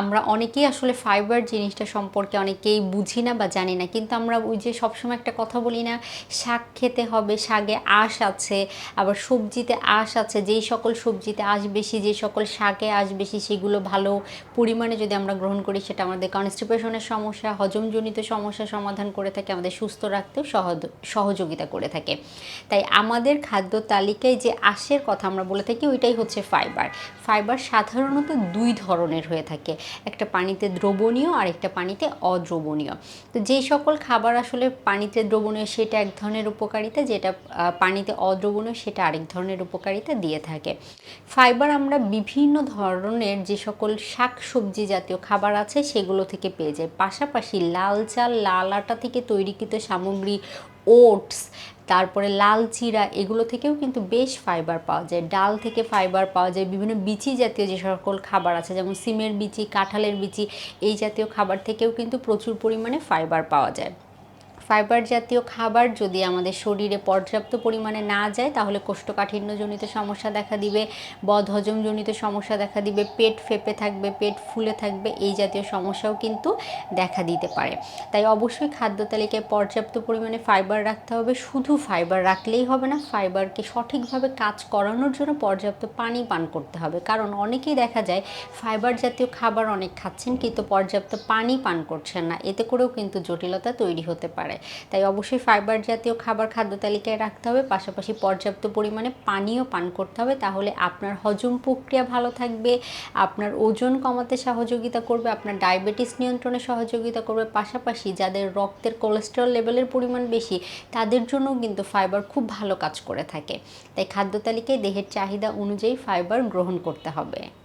আমরা অনেকেই আসলে ফাইবার জিনিসটা সম্পর্কে অনেকেই বুঝি না বা জানি না। কিন্তু আমরা ওই যে সবসময় একটা কথা বলি না, শাক খেতে হবে, শাকে আঁশ আছে, আবার সবজিতে আঁশ আছে, যেই সকল সবজিতে আঁশ বেশি, যে সকল শাকে আঁশ বেশি, সেগুলো ভালো পরিমাণে যদি আমরা গ্রহণ করি, সেটা আমাদের কনস্টিপেশনের সমস্যা, হজমজনিত সমস্যা সমাধান করে থাকে, আমাদের সুস্থ রাখতেও সহযোগিতা করে থাকে। তাই আমাদের খাদ্য তালিকায় যে আঁশের কথা আমরা বলে থাকি, ওইটাই হচ্ছে ফাইবার ফাইবার সাধারণত দুই ধরনের হয়ে থাকে। একটা পানিতে দ্রবণীয় আর একটা পানিতে অদ্রবণীয়। তো যে সকল খাবার আসলে পানিতে দ্রবণীয় সেটা এক ধরনের উপকারিতা, যেটা পানিতে অদ্রবণীয় সেটা আরেক ধরনের উপকারিতা দিয়ে থাকে। ফাইবার আমরা বিভিন্ন ধরনের যে সকল শাক সবজি জাতীয় খাবার আছে সেগুলো থেকে পেয়ে যাই। পাশাপাশি লাল চাল, লাল আটা থেকে তৈরিকৃত সামগ্রী ওটস, তারপরে লাল চিরা এগুলো থেকেও কিন্তু বেশ ফাইবার পাওয়া যায়। ডাল থেকে ফাইবার পাওয়া যায়। বিভিন্ন বিচি জাতীয় যে সকল খাবার আছে, যেমন সিমের বিচি, কাঁঠালের বিচি, এই জাতীয় খাবার থেকেও কিন্তু প্রচুর পরিমাণে ফাইবার পাওয়া যায়। ফাইবার জাতীয় খাবার যদি আমাদের শরীরে পর্যাপ্ত পরিমাণে না যায়, তাহলে কোষ্ঠকাঠিন্যজনিত সমস্যা দেখা দিবে, বদহজমজনিত সমস্যা দেখা দিবে, পেট ফেপে থাকবে, পেট ফুলে থাকবে, এই জাতীয় সমস্যাও কিন্তু দেখা দিতে পারে। তাই অবশ্যই খাদ্য তালিকায় পর্যাপ্ত পরিমাণে ফাইবার রাখতে হবে। শুধু ফাইবার রাখলেই হবে না, ফাইবারকে সঠিকভাবে কাজ করানোর জন্য পর্যাপ্ত পানি পান করতে হবে। কারণ অনেকেই দেখা যায়, ফাইবার জাতীয় খাবার অনেক খাচ্ছেন, কিন্তু পর্যাপ্ত পানি পান করছেন না। এতে করেও কিন্তু জটিলতা তৈরি হতে পারে। তাই অবশ্যই ফাইবার জাতীয় খাবার খাদ্য তালিকায় রাখতে হবে। পাশাপাশি পর্যাপ্ত পরিমাণে পানিও পান করতে হবে। তাহলে আপনার হজম প্রক্রিয়া ভালো থাকবে, আপনার ওজন কমাতে সহযোগিতা করবে, আপনার ডায়াবেটিস নিয়ন্ত্রণে সহযোগিতা করবে। পাশাপাশি যাদের রক্তের কোলেস্টেরল লেভেলের পরিমাণ বেশি, তাদের জন্য কিন্তু ফাইবার খুব ভালো কাজ করে থাকে। তাই খাদ্য তালিকায় দেহের চাহিদা অনুযায়ী ফাইবার গ্রহণ করতে হবে।